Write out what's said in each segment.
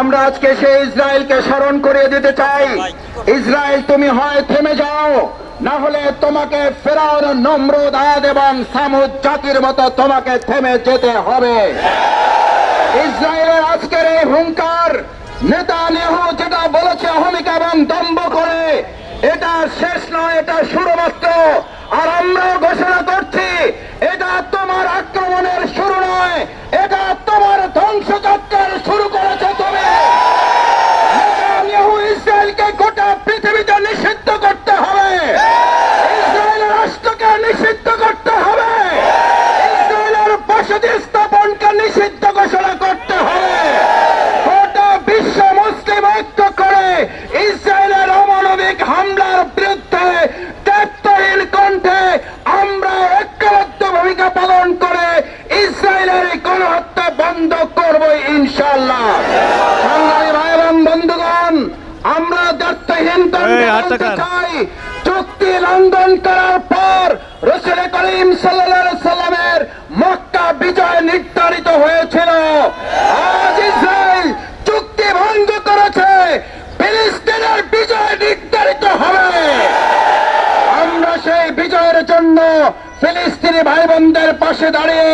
আমরা আজকে সেই ইসরায়েলকে স্মরণ করিয়ে দিতে চাই। ইসরায়েল, তুমি হয় থেমে যাও, না হলে তোমাকে ফেরাউন নম্রদ আদ এবং সামুদ জাতির মতো তোমাকে থেমে যেতে হবে। ইসরায়েলের আজকের এই হুঙ্কার নেতা নেহ যেটা বলেছে অহমিকা এবং দম্ভ করে, এটা শেষ নয়, এটা শুরু মাত্র আর আমরাও ঘোষণা পৃথিবীতে নিষিদ্ধ করতে হবে। রাষ্ট্রকে নিষিদ্ধ করতে হবে। ইসরায়েলের বসতি স্থাপনকে নিষিদ্ধ ঘোষণা করতে হবে। বিশ্ব মুসলিম ঐক্য করে ইসরায়েলের অমানবিক হামলার বিরুদ্ধে দায়িত্বহীন কণ্ঠে আমরা ঐক্যবদ্ধ ভূমিকা পালন করে ইসরায়েলের গণহত্যা বন্ধ করব ইনশাল্লাহ সংগ্রামী ভাই এবং বন্ধুগণ আমরা দায়িত্বহীন কণ্ঠে এই, আট বলতে টাকার। চাই চুক্তি লঙ্ঘন করার পর রসুল করিম সাল্লাল্লাহু সাল্লামের মক্কা বিজয় নির্ধারিত হয়েছিল। আজ ইসরায়েল চুক্তি ভঙ্গ করেছে। ফিলিস্তিনের বিজয় নির্ধারিত হবে। আমরা সেই বিজয়ের জন্য ফিলিস্তিনি ভাই বোনদের পাশে দাঁড়িয়ে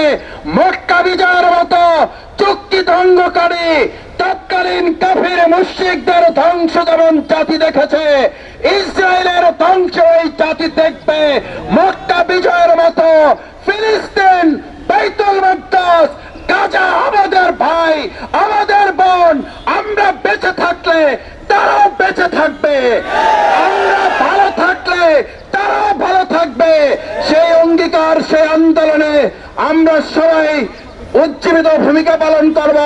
মক্কা বিজয়ের মতো চুক্তি ধ্বংসকারী তৎকালীন কাফির মুশ্রিকদের ধ্বংস যেমন জাতি দেখেছে, ইসরায়েলের ধ্বংস এই জাতি দেখবে। মক্কা বিজয়ের মতো ফিলিস্তিন, বাইতুল মুকদ্দাস, গাজা আমাদের ভাই, আমাদের বোন, আমরা বেঁচে থাকলে তারাও বেঁচে থাকবে। আমরা ভালো থাকলে তারাও ভালো থাকবে। সেই অঙ্গীকার, সেই আন্দোলনে আমরা সবাই উজ্জীবিত ভূমিকা পালন করব।